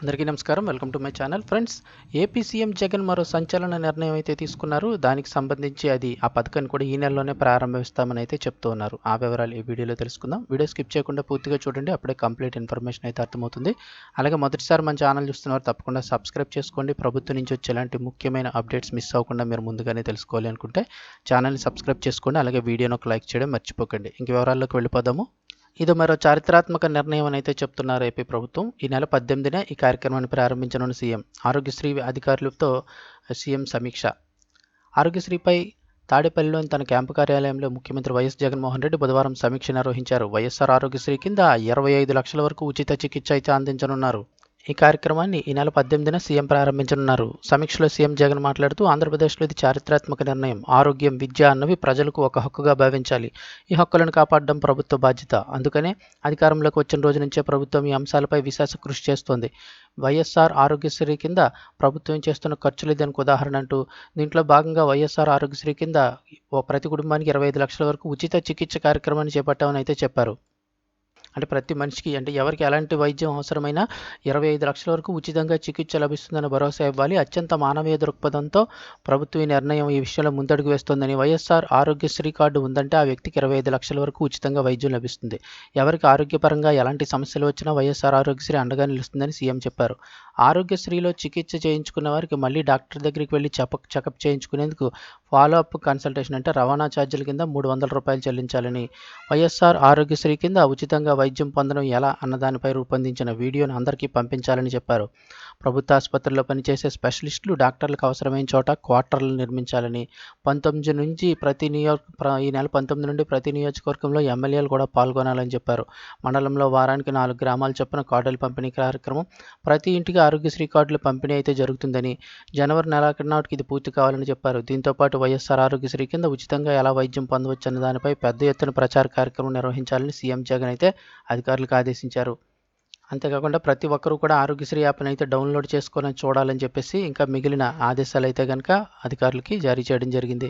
అందరికీ నమస్కారం. Welcome to my channel. Friends AP CM Jagan మరో సంచలన నిర్ణయం అయితే తీసుకున్నారు. దానికి సంబంధించి అది ఆ పథకాన్ని కూడా ఈ నెలలోనే ప్రారంభిస్తామని అయితే చెప్తూ ఉన్నారు. ఆ వివరాలు ఈ వీడియోలో తెలుసుకుందాం. వీడియో స్కిప్ చేయకుండా పూర్తిగా చూడండి. అప్పుడే కంప్లీట్ ఇన్ఫర్మేషన్ అయితే అర్థమవుతుంది. అలాగే మొదటిసారి మన ఛానల్ చూస్తున్నవారు తప్పకుండా సబ్స్క్రైబ్ చేసుకోండి. ప్రభుత్వం నుంచి వచ్చే ఎలాంటి ముఖ్యమైన అప్డేట్స్ మిస్ అవ్వకుండా మీరు ముందుగానే తెలుసుకోవాలి అనుకుంటే ఛానల్ని సబ్స్క్రైబ్ చేసుకోండి. అలాగే వీడియోని ఒక లైక్ చేయడం మర్చిపోకండి. ఇంక వివరాల్లోకి వెళ్ళిపోదాము. ఇది మరో చారిత్రాత్మక నిర్ణయం అని అయితే చెప్తున్నారు ఏపీ ప్రభుత్వం. ఈ నెల పద్దెనిమిదిన ఈ కార్యక్రమాన్ని ప్రారంభించనున్న సీఎం ఆరోగ్యశ్రీ అధికారులతో సీఎం సమీక్ష. ఆరోగ్యశ్రీపై తాడేపల్లిలోని తన క్యాంపు కార్యాలయంలో ముఖ్యమంత్రి వైఎస్ జగన్మోహన్ రెడ్డి బుధవారం సమీక్ష నిర్వహించారు. వైఎస్ఆర్ ఆరోగ్యశ్రీ కింద ఇరవై ఐదు లక్షల వరకు ఉచిత చికిత్స అయితే అందించనున్నారు. ఈ కార్యక్రమాన్ని ఈ నెల పద్దెనిమిదిన సీఎం ప్రారంభించనున్నారు. సమీక్షలో సీఎం జగన్ మాట్లాడుతూ ఆంధ్రప్రదేశ్లో ఇది చారిత్రాత్మక నిర్ణయం. ఆరోగ్యం విద్య అన్నవి ప్రజలకు ఒక హక్కుగా భావించాలి. ఈ హక్కులను కాపాడడం ప్రభుత్వ బాధ్యత. అందుకనే అధికారంలోకి వచ్చిన రోజు నుంచే ప్రభుత్వం ఈ అంశాలపై విశేష కృషి చేస్తోంది. వైఎస్ఆర్ ఆరోగ్యశ్రీ కింద ప్రభుత్వం చేస్తున్న ఖర్చులు దానికి ఉదాహరణ అంటూ దీంట్లో భాగంగా వైఎస్ఆర్ ఆరోగ్యశ్రీ కింద ఓ ప్రతి కుటుంబానికి ఇరవై ఐదు లక్షల వరకు ఉచిత చికిత్స కార్యక్రమాన్ని చేపట్టామని అయితే చెప్పారు. అంటే ప్రతి మనిషికి అంటే ఎవరికి ఎలాంటి వైద్యం అవసరమైనా ఇరవై ఐదు లక్షల వరకు ఉచితంగా చికిత్స లభిస్తుందని భరోసా ఇవ్వాలి. అత్యంత మానవీయ దృక్పథంతో ప్రభుత్వ నిర్ణయం ఈ విషయంలో ముందడుగు వేస్తోందని వైఎస్ఆర్ ఆరోగ్యశ్రీ కార్డు ఉందంటే ఆ వ్యక్తికి ఇరవై ఐదు లక్షల వరకు ఉచితంగా వైద్యం లభిస్తుంది. ఎవరికి ఆరోగ్యపరంగా ఎలాంటి సమస్యలు వచ్చినా వైఎస్ఆర్ ఆరోగ్యశ్రీ అండగా నిలుస్తుందని సీఎం చెప్పారు. ఆరోగ్యశ్రీలో చికిత్స చేయించుకున్న వారికి మళ్ళీ డాక్టర్ దగ్గరికి వెళ్ళి చెకప్ చెకప్ చేయించుకునేందుకు ఫాలో అప్ కన్సల్టేషన్ అంటే రవాణా ఛార్జీల కింద మూడు వందల రూపాయలు చెల్లించాలని వైఎస్ఆర్ ఆరోగ్యశ్రీ కింద ఉచితంగా వైద్యం పొందడం ఎలా అన్నదానిపై రూపొందించిన వీడియోను అందరికీ పంపించాలని చెప్పారు. ప్రభుత్వ ఆసుపత్రిలో పనిచేసే స్పెషలిస్టులు డాక్టర్లకు అవసరమైన చోట క్వార్టర్లు నిర్మించాలని పంతొమ్మిది నుంచి ప్రతి నియోజక ప్ర- ఈ నెల పంతొమ్మిది నుండి ప్రతి నియోజకవర్గంలో ఎమ్మెల్యేలు కూడా పాల్గొనాలని చెప్పారు. మండలంలో వారానికి నాలుగు గ్రామాల చొప్పున కార్డులు పంపిణీ కార్యక్రమం ప్రతి ఇంటికి ఆరోగ్యశ్రీ కార్డుల పంపిణీ అయితే జరుగుతుందని జనవరి నెలాఖరి నాటికి ఇది పూర్తి కావాలని చెప్పారు. దీంతో పాటు వైఎస్ఆర్ ఆరోగ్యశ్రీ కింద ఉచితంగా ఎలా వైద్యం పొందవచ్చు అన్న దానిపై పెద్ద ఎత్తున ప్రచార కార్యక్రమం నిర్వహించాలని సీఎం జగన్ అయితే అధికారులకు ఆదేశించారు. అంతేకాకుండా ప్రతి ఒక్కరూ కూడా ఆరోగ్యశ్రీ యాప్ని అయితే డౌన్లోడ్ చేసుకోవాలని చూడాలని చెప్పేసి ఇంకా మిగిలిన ఆదేశాలు అయితే కనుక అధికారులకి జారీ చేయడం జరిగింది.